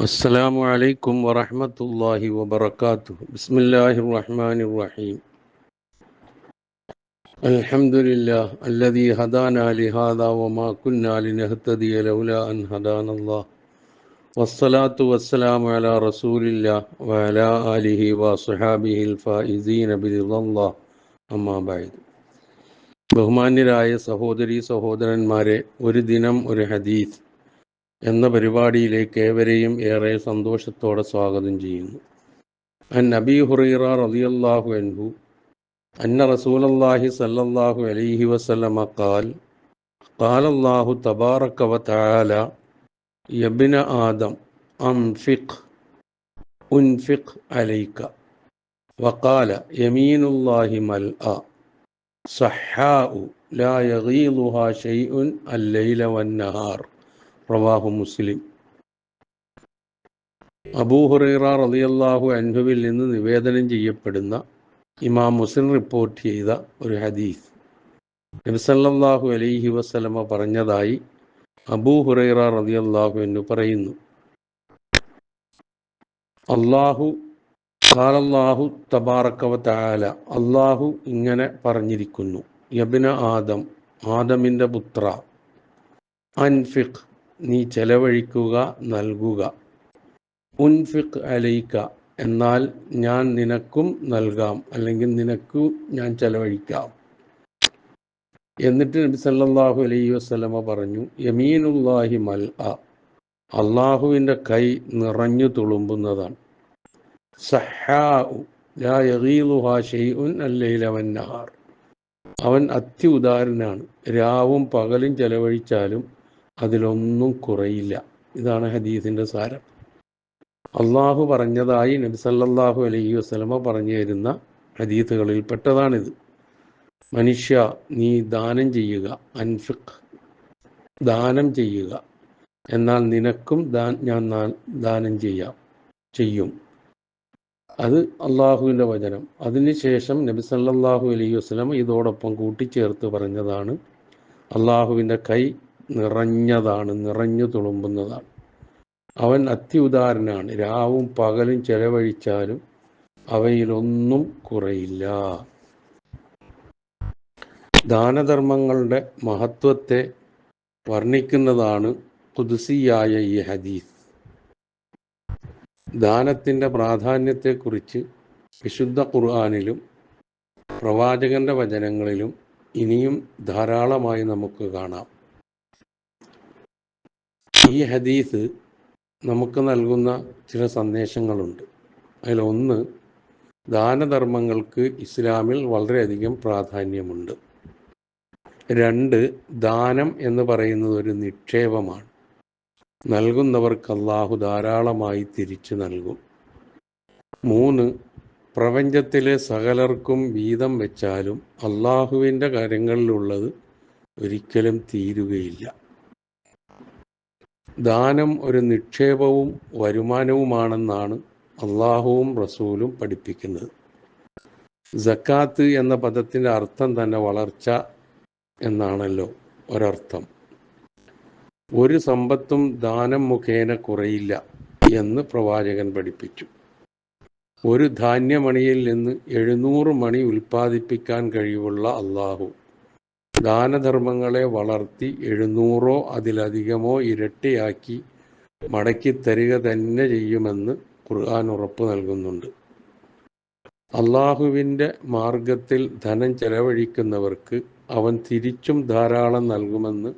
السلام عليكم ورحمة الله وبركاته بسم الله الرحمن الرحيم الحمد لله الذي هدانا لهذا وما كنا لنهتدي لولا أن هدانا الله والصلاة والسلام على رسول الله وعلى آله وصحابه الفائزين برضا الله أما بعد ബഹുമാന്യരായ സഹോദരി സഹോദരന്മാരെ ഒരു ദിനം ഒരു ഹദീസ് എന്ന പരിപാടിയിലേക്ക് ഏവരെയും ഏറെ സന്തോഷത്തോടെ സ്വാഗതം ചെയ്യുന്നു അൻ നബി ഹുറൈറ റളിയല്ലാഹു അൻഹു അന്ന റസൂലല്ലാഹി സല്ലല്ലാഹു അലൈഹി വസല്ലമ ഖാൽ قال الله تبارك وتعالى يا ابن آدم أنفق أنفق عليك وقال يمين الله ملأ صحاء لا يغيضها شيء الليل والنهار റവാഹു മുസ്ലിം. അബൂഹുറൈറ റളിയല്ലാഹു അൻഹുവിൽ നിന്ന് നിവേദനം ചെയ്യപ്പെടുന്ന ഇമാം മുസ്ലിം റിപ്പോർട്ട് ചെയ്ത ഒരു ഹദീസ്. നബിസല്ലാഹു അലൈഹി വസ്ലമ പറഞ്ഞതായി അബൂഹുറൈറ റളിയല്ലാഹു എന്ന് പറയുന്നു. അള്ളാഹു ഖാലല്ലാഹു തബാറക്കവ താല അള്ളാഹു ഇങ്ങനെ പറഞ്ഞിരിക്കുന്നു. യബിന ആദം ആദമിന്റെ പുത്ര അൻഫിഖ് നീ ചെലവഴിക്കുക നൽകുക. ഉൻഫിഖ് അലൈക്ക എന്നാൽ ഞാൻ നിനക്കും നൽകാം അല്ലെങ്കിൽ നിനക്കു ഞാൻ ചെലവഴിക്കാം. എന്നിട്ട് നബി സല്ലാഹു അലൈഹി വസല്ലമ പറഞ്ഞു യമീനുല്ലാഹി മൽ അള്ളാഹുവിന്റെ കൈ നിറഞ്ഞു തുളുമ്പുന്നതാണ്. അവൻ അത്യുദാരനാണ് രാവും പകലും ചെലവഴിച്ചാലും അതിലൊന്നും കുറയില്ല. ഇതാണ് ഹദീസിന്റെ സാരം. അള്ളാഹു പറഞ്ഞതായി നബി സല്ലല്ലാഹു അലൈഹി വസ്ലമ പറഞ്ഞു തരുന്ന ഹദീസുകളിൽ പെട്ടതാണിത്. മനുഷ്യ നീ ദാനം ചെയ്യുക അൻഫിഖ് ദാനം ചെയ്യുക. എന്നാൽ നിനക്കും ദാൻ ഞാൻ ദാനം ചെയ്യാം ചെയ്യും. അത് അള്ളാഹുവിന്റെ വചനം. അതിനുശേഷം നബി സല്ലല്ലാഹു അലൈഹി വസ്ലമ ഇതോടൊപ്പം കൂട്ടിച്ചേർത്ത് പറഞ്ഞതാണ് അള്ളാഹുവിന്റെ കൈ നിറഞ്ഞതാണ് നിറഞ്ഞു തുളുമ്പുന്നതാണ്. അവൻ അത്യുദാരനാണ്. രാവും പകലും ചെലവഴിച്ചാലും അവയിലൊന്നും കുറയില്ല. ദാനധർമ്മങ്ങളുടെ മഹത്വത്തെ വർണിക്കുന്നതാണ് കുതിസിയായ ഈ ഹദീസ്. ദാനത്തിന്റെ പ്രാധാന്യത്തെക്കുറിച്ച് വിശുദ്ധ ഖുർആാനിലും പ്രവാചകന്റെ വചനങ്ങളിലും ഇനിയും ധാരാളമായി നമുക്ക് കാണാം. ഈ ഹദീസ് നമുക്ക് നൽകുന്ന ചില സന്ദേശങ്ങളുണ്ട്. അതിലൊന്ന് ദാനധർമ്മങ്ങൾക്ക് ഇസ്ലാമിൽ വളരെയധികം പ്രാധാന്യമുണ്ട്. രണ്ട് ദാനം എന്ന് പറയുന്നത് ഒരു നിക്ഷേപമാണ്. നൽകുന്നവർക്ക് അള്ളാഹു ധാരാളമായി തിരിച്ചു നൽകും. മൂന്ന് പ്രപഞ്ചത്തിലെ സകലർക്കും വീതം വെച്ചാലും അള്ളാഹുവിന്റെ കാര്യങ്ങളിലുള്ളത് ഒരിക്കലും തീരുകയില്ല. ദാനം ഒരു നിക്ഷേപവും വരുമാനവുമാണെന്നാണ് അള്ളാഹുവും റസൂലും പഠിപ്പിക്കുന്നത്. ജക്കാത്ത് എന്ന പദത്തിന്റെ അർത്ഥം തന്നെ വളർച്ച എന്നാണല്ലോ ഒരർത്ഥം. ഒരു സമ്പത്തും ദാനം മുഖേന കുറയില്ല എന്ന് പ്രവാചകൻ പഠിപ്പിച്ചു. ഒരു ധാന്യമണിയിൽ നിന്ന് എഴുന്നൂറ് മണി ഉൽപ്പാദിപ്പിക്കാൻ കഴിവുള്ള അള്ളാഹു ദാനധർമ്മങ്ങളെ വളർത്തി എഴുന്നൂറോ അതിലധികമോ ഇരട്ടിയാക്കി മടക്കി തരിക തന്നെ ചെയ്യുമെന്ന് ഖുർആൻ ഉറപ്പ് നൽകുന്നുണ്ട്. അള്ളാഹുവിന്റെ മാർഗത്തിൽ ധനം ചെലവഴിക്കുന്നവർക്ക് അവൻ തിരിച്ചും ധാരാളം നൽകുമെന്ന്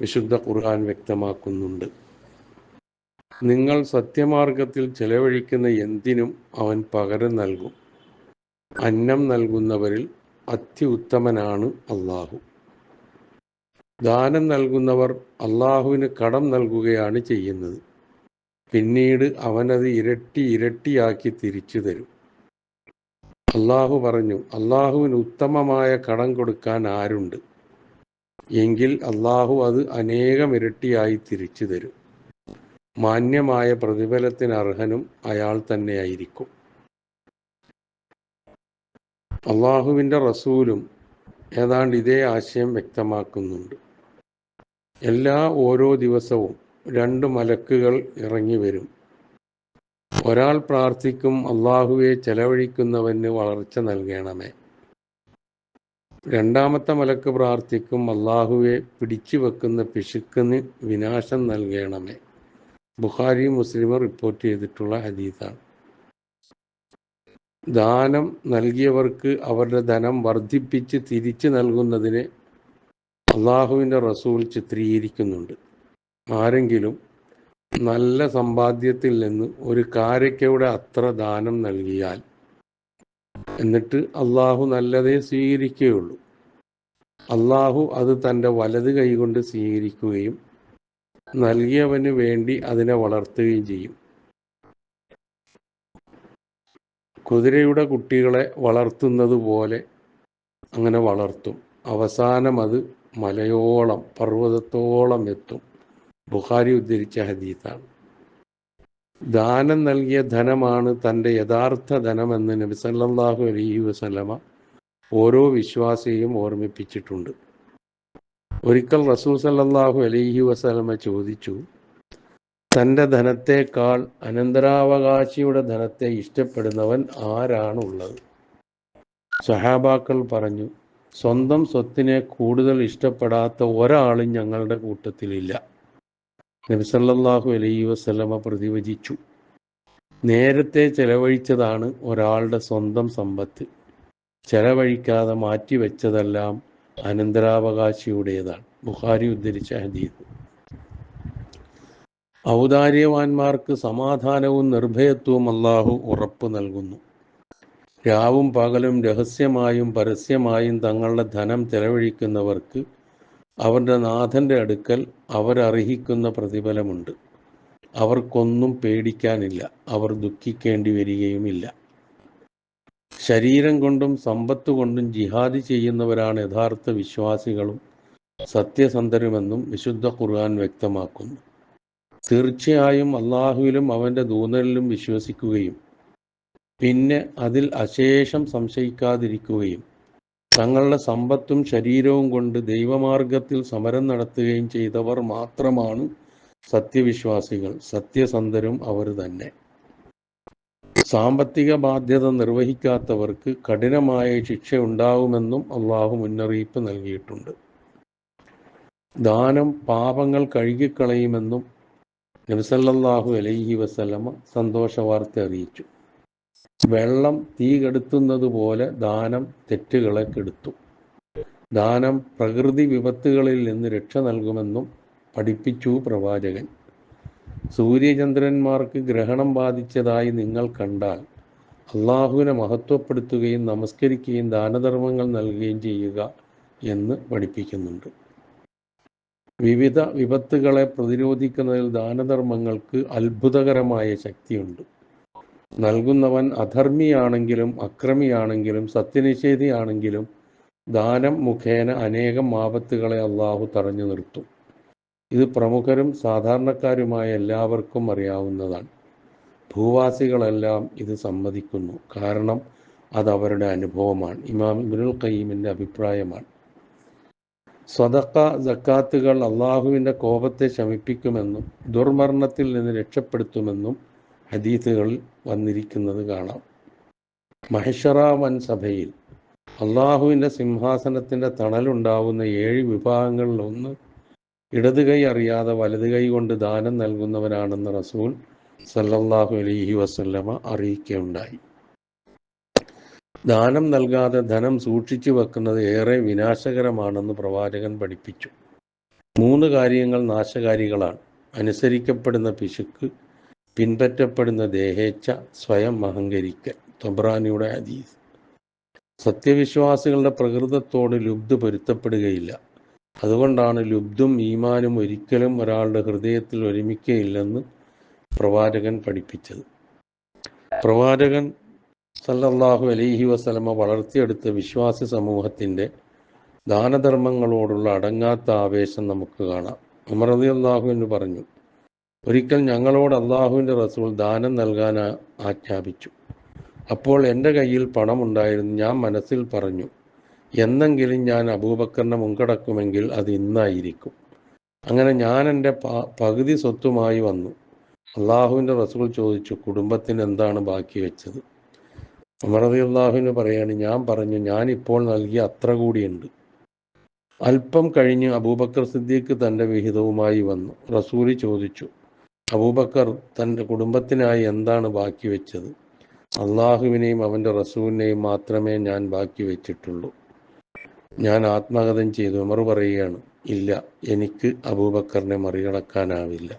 വിശുദ്ധ ഖുർആൻ വ്യക്തമാക്കുന്നുണ്ട്. നിങ്ങൾ സത്യമാർഗത്തിൽ ചെലവഴിക്കുന്ന എന്തിനും അവൻ പകരം നൽകും. അന്നം നൽകുന്നവരിൽ അത്യുത്തമനാണ് അള്ളാഹു ദാനം നൽകുന്നവർ അള്ളാഹുവിന് കടം നൽകുകയാണ് ചെയ്യുന്നത്. പിന്നീട് അവനത് ഇരട്ടി ഇരട്ടിയാക്കി തിരിച്ചു തരും. അള്ളാഹു പറഞ്ഞു അള്ളാഹുവിന് ഉത്തമമായ കടം കൊടുക്കാൻ ആരുണ്ട്? എങ്കിൽ അള്ളാഹു അത് അനേകം ഇരട്ടിയായി തിരിച്ചു തരും. മാന്യമായ പ്രതിഫലത്തിന് അർഹനും അയാൾ തന്നെയായിരിക്കും. അള്ളാഹുവിന്റെ റസൂലും ഏതാണ്ട് ഇതേ ആശയം വ്യക്തമാക്കുന്നുണ്ട്. എല്ലാ ഓരോ ദിവസവും രണ്ട് മലക്കുകൾ ഇറങ്ങി വരും. ഒരാൾ പ്രാർത്ഥിക്കും അള്ളാഹുവെ ചെലവഴിക്കുന്നവന് വളർച്ച നൽകണമേ. രണ്ടാമത്തെ മലക്ക് പ്രാർത്ഥിക്കും അള്ളാഹുവെ പിടിച്ചു വെക്കുന്ന പിശുക്കിന് വിനാശം നൽകണമേ. ബുഖാരി മുസ്ലിം റിപ്പോർട്ട് ചെയ്തിട്ടുള്ള ഹദീസാണ്. ദാനം നൽകിയവർക്ക് അവരുടെ ധനം വർദ്ധിപ്പിച്ച് തിരിച്ചു നൽകുന്നതിനെ അള്ളാഹുവിന്റെ റസൂൽ ചിത്രീകരിക്കുന്നുണ്ട്. ആരെങ്കിലും നല്ല സമ്പാദ്യത്തിൽ നിന്ന് ഒരു കാരയ്ക്കയുടെ അത്ര ദാനം നൽകിയാൽ എന്നിട്ട് അള്ളാഹു നല്ലതേ സ്വീകരിക്കുകയുള്ളൂ. അള്ളാഹു അത് തന്റെ വലത് കൈകൊണ്ട് സ്വീകരിക്കുകയും നൽകിയവന് വേണ്ടി അതിനെ വളർത്തുകയും ചെയ്യും. കുതിരയുടെ കുട്ടികളെ വളർത്തുന്നത് പോലെ അങ്ങനെ വളർത്തും. അവസാനം അത് മലയോളം പർവതത്തോളം എത്തും. ബുഖാരി ഉദ്ധരിച്ച ഹദീത്താണ്. ദാനം നൽകിയ ധനമാണ് തന്റെ യഥാർത്ഥ ധനമെന്ന് നബി സല്ലല്ലാഹു അലൈഹി വസല്ലമ ഓരോ വിശ്വാസിയും ഓർമ്മിപ്പിച്ചിട്ടുണ്ട്. ഒരിക്കൽ റസൂൽ സല്ലല്ലാഹു അലൈഹി വസല്ലമ ചോദിച്ചു തന്റെ ധനത്തേക്കാൾ അനന്തരാവകാശിയുടെ ധനത്തെ ഇഷ്ടപ്പെടുന്നവൻ ആരാണ് ഉള്ളത് സഹാബാക്കൾ പറഞ്ഞു സ്വന്തം സ്വത്തിനെ കൂടുതൽ ഇഷ്ടപ്പെടാത്ത ഒരാളും ഞങ്ങളുടെ കൂട്ടത്തിലില്ല. നബിസല്ലാഹു അലൈഹി വസ്ലമ പ്രതിവചിച്ചു നേരത്തെ ചെലവഴിച്ചതാണ് ഒരാളുടെ സ്വന്തം സമ്പത്ത്. ചെലവഴിക്കാതെ മാറ്റിവെച്ചതെല്ലാം അനന്തരാവകാശിയുടേതാണ്. ബുഹാരി ഉദ്ധരിച്ച ഹദീസ്. ഔദാര്യവാന്മാർക്ക് സമാധാനവും നിർഭയത്വവും അള്ളാഹു ഉറപ്പ് നൽകുന്നു. രാവും പകലും രഹസ്യമായും പരസ്യമായും തങ്ങളുടെ ധനം ചെലവഴിക്കുന്നവർക്ക് അവരുടെ നാഥന്റെ അടുക്കൽ അവരർഹിക്കുന്ന പ്രതിഫലമുണ്ട്. അവർക്കൊന്നും പേടിക്കാനില്ല അവർ ദുഃഖിക്കേണ്ടി വരികയുമില്ല. ശരീരം കൊണ്ടും സമ്പത്ത് കൊണ്ടും ജിഹാദ് ചെയ്യുന്നവരാണ് യഥാർത്ഥ വിശ്വാസികളും സത്യസന്ധരുമെന്നും വിശുദ്ധ ഖുർആൻ വ്യക്തമാക്കുന്നു. തീർച്ചയായും അള്ളാഹുവിലും അവന്റെ ദൂതലിലും വിശ്വസിക്കുകയും പിന്നെ അതിൽ അശേഷം സംശയിക്കാതിരിക്കുകയും തങ്ങളുടെ സമ്പത്തും ശരീരവും കൊണ്ട് ദൈവമാർഗത്തിൽ സമരം നടത്തുകയും ചെയ്തവർ മാത്രമാണ് സത്യവിശ്വാസികൾ. സത്യസന്ധരും അവർ തന്നെ. സാമ്പത്തിക ബാധ്യത നിർവഹിക്കാത്തവർക്ക് കഠിനമായ ശിക്ഷ ഉണ്ടാവുമെന്നും അള്ളാഹു മുന്നറിയിപ്പ് നൽകിയിട്ടുണ്ട്. ദാനം പാപങ്ങൾ കഴുകിക്കളയുമെന്നും നബിസല്ലാഹു അലൈഹി വസ്ലമ സന്തോഷ വാർത്ത അറിയിച്ചു. വെള്ളം തീ കെടുത്തുന്നത് പോലെ ദാനം തെറ്റുകളെ കെടുത്തു. ദാനം പ്രകൃതി വിപത്തുകളിൽ നിന്ന് രക്ഷ നൽകുമെന്നും പഠിപ്പിച്ചു പ്രവാചകൻ. സൂര്യചന്ദ്രന്മാർക്ക് ഗ്രഹണം ബാധിച്ചതായി നിങ്ങൾ കണ്ടാൽ അള്ളാഹുവിനെ മഹത്വപ്പെടുത്തുകയും നമസ്കരിക്കുകയും ദാനധർമ്മങ്ങൾ നൽകുകയും ചെയ്യുക എന്ന് പഠിപ്പിക്കുന്നുണ്ട്. വിവിധ വിപത്തുകളെ പ്രതിരോധിക്കുന്നതിൽ ദാനധർമ്മങ്ങൾക്ക് അത്ഭുതകരമായ ശക്തിയുണ്ട്. നൽകുന്നവൻ അധർമ്മിയാണെങ്കിലും അക്രമിയാണെങ്കിലും സത്യനിഷേധിയാണെങ്കിലും ദാനം മുഖേന അനേകം ആപത്തുകളെ അള്ളാഹു തടഞ്ഞു നിർത്തും. ഇത് പ്രമുഖരും സാധാരണക്കാരുമായ എല്ലാവർക്കും അറിയാവുന്നതാണ്. ഭൂവാസികളെല്ലാം ഇത് സമ്മതിക്കുന്നു. കാരണം അത് അവരുടെ അനുഭവമാണ്. ഇമാം ഇബിനുൽ ഖയ്യീമിന്റെ അഭിപ്രായമാണ്. സ്വതക്ക ജക്കാത്തുകൾ അള്ളാഹുവിന്റെ കോപത്തെ ശമിപ്പിക്കുമെന്നും ദുർമരണത്തിൽ നിന്ന് രക്ഷപ്പെടുത്തുമെന്നും ഹദീസുകളിൽ വന്നിരിക്കുന്നത് കാണാം. മഹഷറ വൻ സഭയിൽ അള്ളാഹുവിന്റെ സിംഹാസനത്തിന്റെ തണലുണ്ടാവുന്ന ഏഴ് വിഭാഗങ്ങളിൽ ഒന്ന് ഇടത് കൈ അറിയാതെ വലത് കൈ കൊണ്ട് ദാനം നൽകുന്നവരാണെന്ന് റസൂൽ സല്ലല്ലാഹു അലൈഹി വസല്ലമ അറിയിക്കുകയുണ്ടായി. ദാനം നൽകാതെ ധനം സൂക്ഷിച്ചു വെക്കുന്നത് ഏറെ വിനാശകരമാണെന്ന് പ്രവാചകൻ പഠിപ്പിച്ചു. മൂന്ന് കാര്യങ്ങൾ നാശകാരികളാണ്. അനുസരിക്കപ്പെടുന്ന പിശുക്ക് പിൻപറ്റപ്പെടുന്ന ദേഹേച്ഛ സ്വയം അഹങ്കരിക്കൽ. തൊബ്രാനിയുടെ അതീസ് സത്യവിശ്വാസികളുടെ പ്രകൃതത്തോട് ലുബ്ധ പൊരുത്തപ്പെടുകയില്ല. അതുകൊണ്ടാണ് ലുബ്ധും ഈമാനും ഒരിക്കലും ഒരാളുടെ ഹൃദയത്തിൽ ഒരുമിക്കയില്ലെന്ന് പ്രവാചകൻ പഠിപ്പിച്ചത്. പ്രവാചകൻ സല്ലല്ലാഹു അലൈഹി വസലമ വളർത്തിയെടുത്ത വിശ്വാസി സമൂഹത്തിന്റെ ദാനധർമ്മങ്ങളോടുള്ള അടങ്ങാത്ത ആവേശം നമുക്ക് കാണാം. ഉമർ അലി അള്ളാഹു എന്ന് പറഞ്ഞു ഒരിക്കൽ ഞങ്ങളോട് അള്ളാഹുവിന്റെ റസൂൽ ദാനം നൽകാൻ ആജ്ഞാപിച്ചു. അപ്പോൾ എന്റെ കയ്യിൽ പണമുണ്ടായിരുന്നു. ഞാൻ മനസ്സിൽ പറഞ്ഞു എന്നെങ്കിലും ഞാൻ അബൂബക്കറിനെ മുൻകടക്കുമെങ്കിൽ അത് ഇന്നായിരിക്കും. അങ്ങനെ ഞാൻ എന്റെ പകുതി സ്വത്തുമായി വന്നു. അള്ളാഹുവിന്റെ റസൂൽ ചോദിച്ചു കുടുംബത്തിന് എന്താണ് ബാക്കി വെച്ചത്? ഉമറതി അള്ളാഹുവിന് പറയാണ് ഞാൻ പറഞ്ഞു ഞാൻ ഇപ്പോൾ നൽകിയ അത്ര കൂടിയുണ്ട്. അല്പം കഴിഞ്ഞ് അബൂബക്കർ സിദ്ദീഖ് തന്റെ വിഹിതവുമായി വന്നു. റസൂലി ചോദിച്ചു അബൂബക്കർ തന്റെ കുടുംബത്തിനായി എന്താണ് ബാക്കി വെച്ചത്? അള്ളാഹുവിനെയും അവന്റെ റസൂലിനെയും മാത്രമേ ഞാൻ ബാക്കി വെച്ചിട്ടുള്ളൂ. ഞാൻ ആത്മകഥം ചെയ്തു. ഉമർ പറയുകയാണ് ഇല്ല എനിക്ക് അബൂബക്കറിനെ മറികടക്കാനാവില്ല.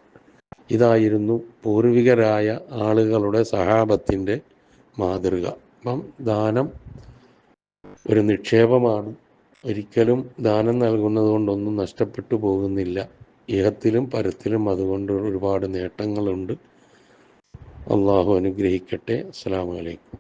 ഇതായിരുന്നു പൂർവികരായ ആളുകളുടെ സഹാബത്തിന്റെ മാതൃക. അപ്പം ദാനം ഒരു നിക്ഷേപമാണ്. ഒരിക്കലും ദാനം നൽകുന്നത് കൊണ്ടൊന്നും നഷ്ടപ്പെട്ടു പോകുന്നില്ല. ഇഹത്തിലും പരത്തിലും അതുകൊണ്ട് ഒരുപാട് നേട്ടങ്ങളുണ്ട്. അള്ളാഹു അനുഗ്രഹിക്കട്ടെ. അസ്സാം വലൈക്കും